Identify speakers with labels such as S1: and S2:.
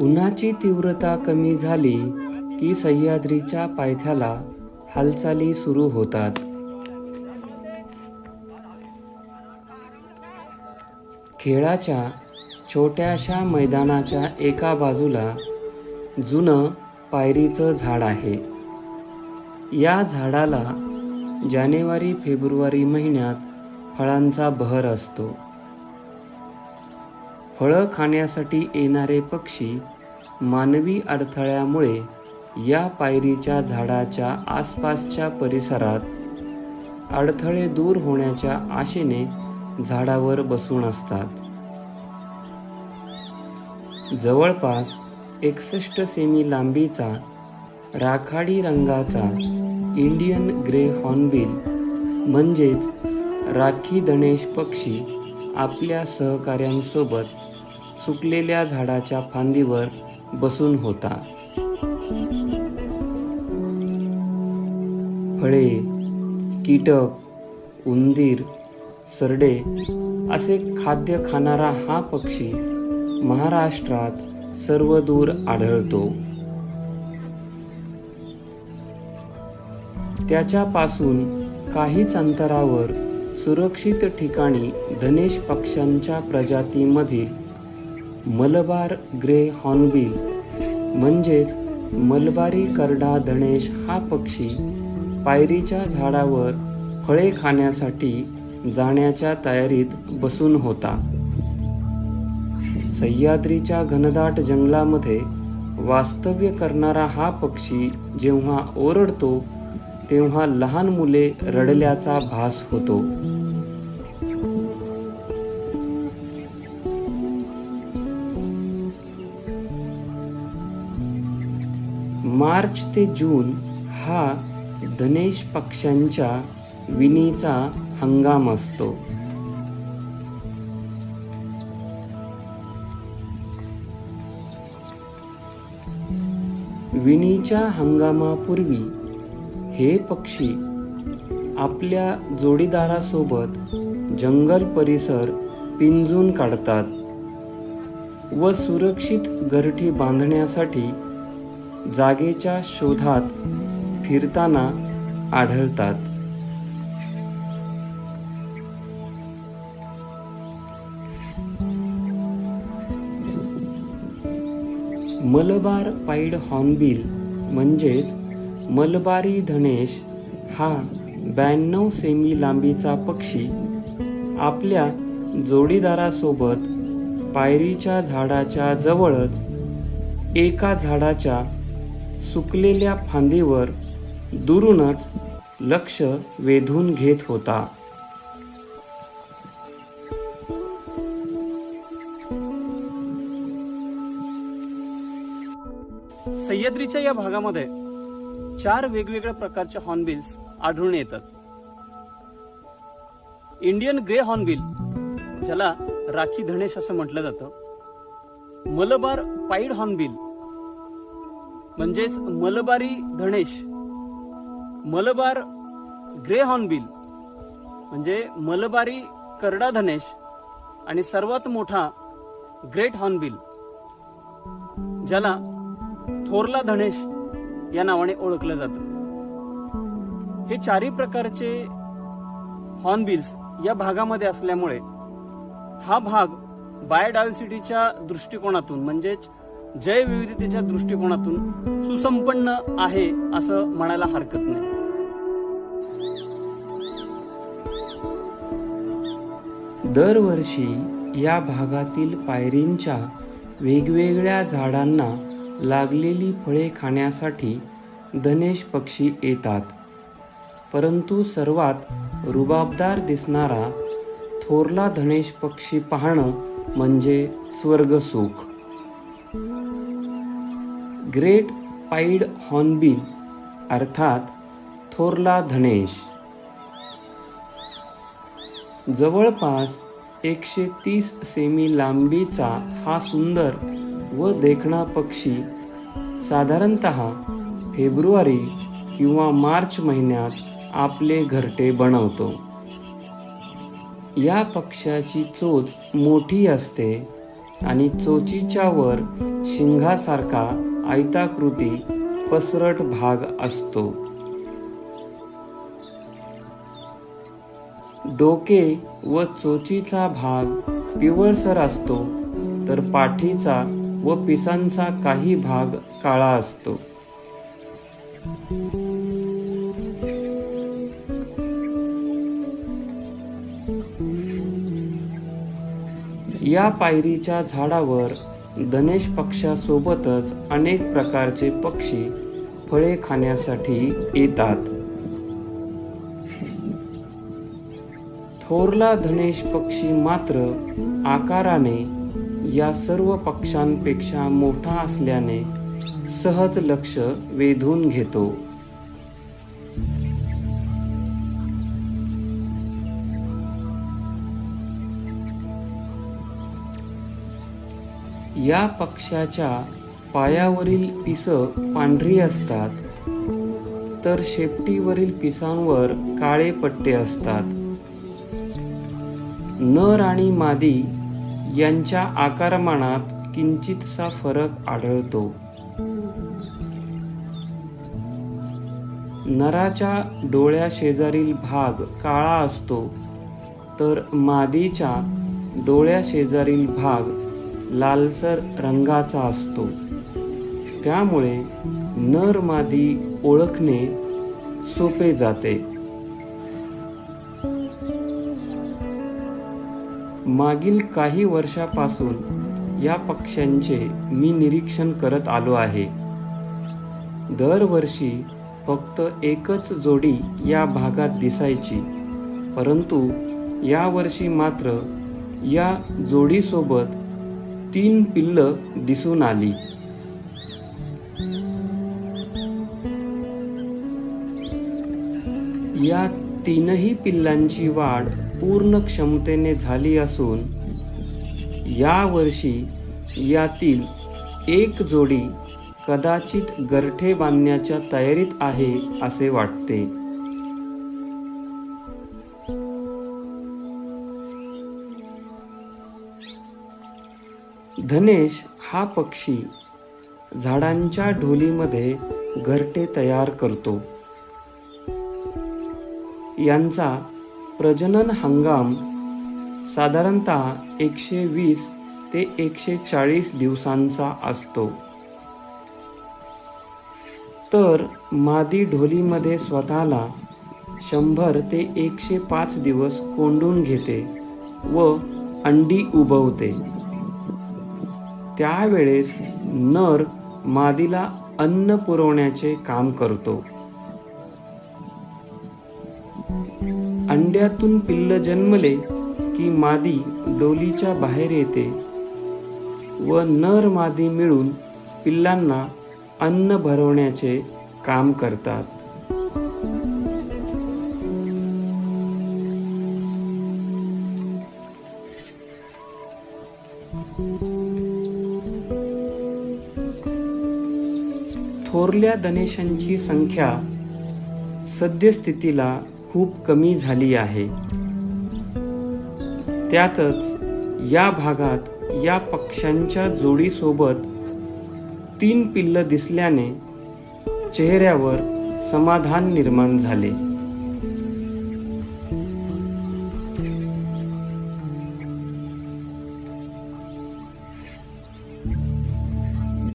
S1: उन्हाची तीव्रता कमी झाली की सह्याद्रीच्या पायथ्याला हालचाली सुरू होतात. खेळाच्या छोट्याशा मैदानाच्या एका बाजूला जुनं पायरीचं झाड आहे. या झाडाला जानेवारी फेब्रुवारी महिन्यात फळांचा बहर असतो. फळं खाण्यासाठी येणारे पक्षी मानवी अडथळ्यामुळे या पायरीच्या झाडाच्या आसपासच्या परिसरात अडथळे दूर होण्याच्या आशेने झाडावर बसून असतात. जवळपास एकसष्ट सेमी लांबीचा राखाडी रंगाचा इंडियन ग्रे हॉर्नबिल म्हणजेच राखी दणेश पक्षी आपल्या सहकाऱ्यांसोबत सुकलेल्या झाडाच्या फांदीवर बसून होता. फळे कीटक उंदीर सरडे असे खाद्य खाणारा हा पक्षी महाराष्ट्रात सर्वदूर आढळतो. त्याच्यापासून काहीच अंतरावर सुरक्षित ठिकाणी धनेश पक्ष्यांच्या प्रजातीमधील मलबार ग्रे हॉर्नबिल म्हणजेच मलबारी करडा धनेश हा पक्षी पायरीच्या झाडावर फळे खाण्यासाठी जाण्याच्या तयारीत बसून होता. सह्याद्रीच्या घनदाट जंगलामध्ये वास्तव्य करणारा हा पक्षी जेव्हा ओरडतो तेव्हा लहान मुले रडल्याचा भास होतो. मार्च ते जून हा धनेश पक्ष्यांच्या विणीचा हंगाम असतो. विणीच्या हंगामापूर्वी हे पक्षी आपल्या जोडीदारासोबत जंगल परिसर पिंजून काढतात व सुरक्षित घरटी बांधण्यासाठी जागेच्या शोधात फिरताना आढळतात. मलबार पाईड हॉर्नबिल म्हणजेच मलबारी धनेश हा ब्याण्णव सेमी लांबीचा पक्षी. आपल्या जोडीदारासोबत पायरीच्या झाडाच्या जवळच एका झाडाच्या सुकलेल्या फांदीवर दुरूनच लक्ष वेधून घेत होता.
S2: सह्याद्रीच्या या भागामध्ये चार वेगवेगळ्या प्रकारचे हॉर्नबिल्स आढळून येतात. इंडियन ग्रे हॉर्नबिल ज्याला राखी धनेश असं म्हटलं जातं मलबार पाईड हॉर्नबिल म्हणजेच मलबारी धनेश मलबार ग्रे हॉर्नबिल म्हणजे मलबारी करडा धनेश आणि सर्वात मोठा ग्रेट हॉर्नबिल ज्याला थोरला धनेश या नावाने ओळखलं जातं. हे चारही प्रकारचे हॉर्नबिल्स या भागामध्ये असल्यामुळे हा भाग बायोडायव्हर्सिटीच्या दृष्टिकोनातून म्हणजेच जैवविविधतेच्या दृष्टिकोनातून सुसंपन्न आहे असं म्हणायला हरकत नाही.
S1: दरवर्षी या भागातील पायरींच्या वेगवेगळ्या झाडांना लागलेली फळे खाण्यासाठी धनेश पक्षी येतात. परंतु सर्वात रुबाबदार दिसणारा थोरला धनेश पक्षी पाहणं म्हणजे स्वर्गसुख. ग्रेट पाईड हॉर्नबिल अर्थात थोरला धनेश. जवळपास एकशे तीस सेमी लांबीचा हा सुंदर व देखणा पक्षी साधारणत फेब्रुवारी किंवा मार्च महिन्यात आपले घरटे बनवतो. या पक्ष्याची चोच मोठी असते आणि चोचीच्या वर शिंगासारखा आयताकृती पसरट भाग असतो. डोके व चोचीचा भाग पिवळसर असतो तर पाठीचा व पिसांचा काही भाग काळा असतो. या पायरीच्या झाडावर धनेश पक्षासोबतच अनेक प्रकारचे पक्षी फळे खाण्यासाठी येतात. थोरला धनेश पक्षी मात्र आकाराने या सर्व पक्ष्यांपेक्षा मोठा असल्याने सहज लक्ष वेधून घेतो. या पक्ष्याच्या पायावरील पिसं पांढरी असतात तर शेपटीवरील पिसांवर काळे पट्टे असतात. नर आणि मादी यांच्या आकारमानात किंचितसा फरक आढळतो. नराच्या डोळ्या शेजारील भाग काळा असतो तर मादीच्या डोळ्या शेजारील भाग लालसर रंगाचा असतो. त्यामुळे नर मादी ओळखणे सोपे जाते. मागील काही वर्षापासून या पक्ष्यांचे मी निरीक्षण करत आलो आहे. दरवर्षी फक्त एकच जोडी या भागात दिसायची परंतु यावर्षी मात्र या जोडीसोबत तीन पिल्लं दिसून आली. या तीनही पिल्लांची वाढ पूर्ण क्षमतेने झाली असून यावर्षी यातील एक जोडी कदाचित गरठे बांधण्याच्या तयारीत आहे असे वाटते. धनेश हा पक्षी झाडांच्या ढोलीमध्ये घरटे तयार करतो. यांचा प्रजनन हंगाम साधारणतः एकशे वीस ते एकशे चाळीस दिवसांचा असतो. तर मादी ढोलीमध्ये स्वतःला शंभर ते एकशे पाच दिवस कोंडून घेते व अंडी उबवते. त्यावेळेस नर मादीला अन्न पुरवण्याचे काम करतो. अंड्यातून पिल्ल जन्मले की मादी डोलीच्या बाहेर येते व नर मादी मिळून पिल्लांना अन्न भरवण्याचे काम करतात. थोरल्या धनेशांची संख्या सद्यस्थितीला खूप कमी झाली आहे. त्यातच या भागात या पक्ष्यांच्या जोडीसोबत तीन पिल्ल दिसल्याने चेहऱ्यावर समाधान निर्माण झाले.